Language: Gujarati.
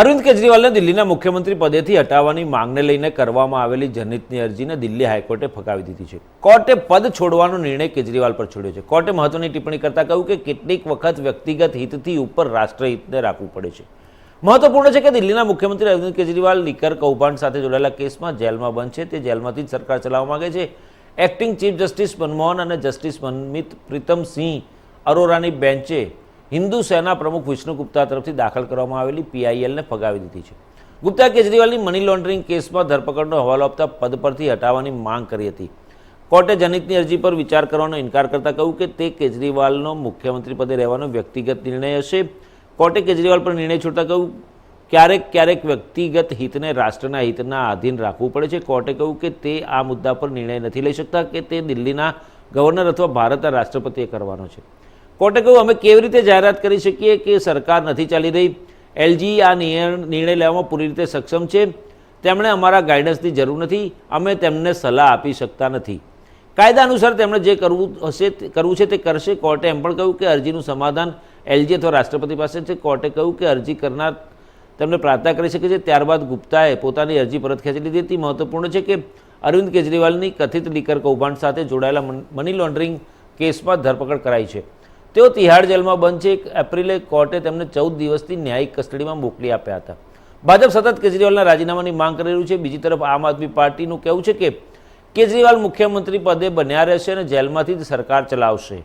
અરવિંદ કેજરીવાલને દિલ્હીના મુખ્યમંત્રી પદેથી હટાવવાની માંગને લઈને કરવામાં આવેલી જનહિતની અરજીને દિલ્હી હાઈકોર્ટે ફગાવી દીધી છે. કોર્ટે પદ છોડવાનો નિર્ણય કેજરીવાલ પર છોડ્યો છે. કોર્ટે મહત્વની ટિપ્પણી કરતા કહ્યું કે કેટલીક વખત વ્યક્તિગત હિતથી ઉપર રાષ્ટ્રહિતને રાખવું પડે છે. મહત્વપૂર્ણ છે કે દિલ્હીના મુખ્યમંત્રી અરવિંદ કેજરીવાલ લીકર કૌભાંડ સાથે જોડાયેલા કેસમાં જેલમાં બંધ છે. તે જેલમાંથી જ સરકાર ચલાવવા માંગે છે. એક્ટિંગ ચીફ જસ્ટિસ મનમોહન અને જસ્ટિસ મનમિત પ્રીતમસિંહ અરોરાની બેન્ચે હિન્દુ સેના પ્રમુખ વિષ્ણુ ગુપ્તા તરફથી દાખલ કરવામાં આવેલી પીઆઈએલને ફગાવી દીધી છે. ગુપ્તા કેજરીવાલની મની લોન્ડરિંગ કેસમાં ધરપકડનો હવાલો આપતા પદ પરથી હટાવવાની માંગ કરી હતી. કોર્ટે જનિતની અરજી પર વિચાર કરવાનો ઇનકાર કરતા કહ્યું કે તે કેજરીવાલનો મુખ્યમંત્રી પદે રહેવાનો વ્યક્તિગત નિર્ણય હશે. કોર્ટે કેજરીવાલ પર નિર્ણય છોડતા કહ્યું, ક્યારેક ક્યારેક વ્યક્તિગત હિતને રાષ્ટ્રના હિતના આધીન રાખવું પડે છે. કોર્ટે કહ્યું કે તે આ મુદ્દા પર નિર્ણય નથી લઈ શકતા કે તે દિલ્હીના ગવર્નર અથવા ભારતના રાષ્ટ્રપતિએ કરવાનો છે. કોર્ટે કહ્યું, અમે કેવી રીતે જાહેરાત કરી શકીએ કે સરકાર નથી ચાલી રહી? એલજી આ નિર્ણય લેવામાં પૂરી રીતે સક્ષમ છે. તેમણે અમારા ગાઈડન્સની જરૂર નથી. અમે તેમને સલાહ આપી શકતા નથી. કાયદા અનુસાર તેમણે જે કરવું હશે કરવું છે તે કરશે. કોર્ટે એમ પણ કહ્યું કે અરજીનું સમાધાન એલજી અથવા રાષ્ટ્રપતિ પાસે છે. કોર્ટે કહ્યું કે અરજી કરનાર તેમને પ્રાર્થના કરી શકે છે. ત્યારબાદ ગુપ્તાએ પોતાની અરજી પરત ખેંચી લીધી. હતી મહત્વપૂર્ણ છે કે અરવિંદ કેજરીવાલની કથિત લીકર કૌભાંડ સાથે જોડાયેલા મની લોન્ડરિંગ કેસમાં ધરપકડ કરાઈ છે. તેઓ તિહાડ જેલમાં બંધ છે. એક એપ્રિલે કોર્ટે તેમને ચૌદ દિવસથી ન્યાયિક કસ્ટડીમાં મોકલી આપ્યા હતા. ભાજપ સતત કેજરીવાલના રાજીનામાની માંગ કરી રહ્યું છે. બીજી તરફ આમ આદમી પાર્ટીનું કહેવું છે કે કેજરીવાલ મુખ્યમંત્રી પદે બન્યા રહેશે અને જેલમાંથી જ સરકાર ચલાવશે.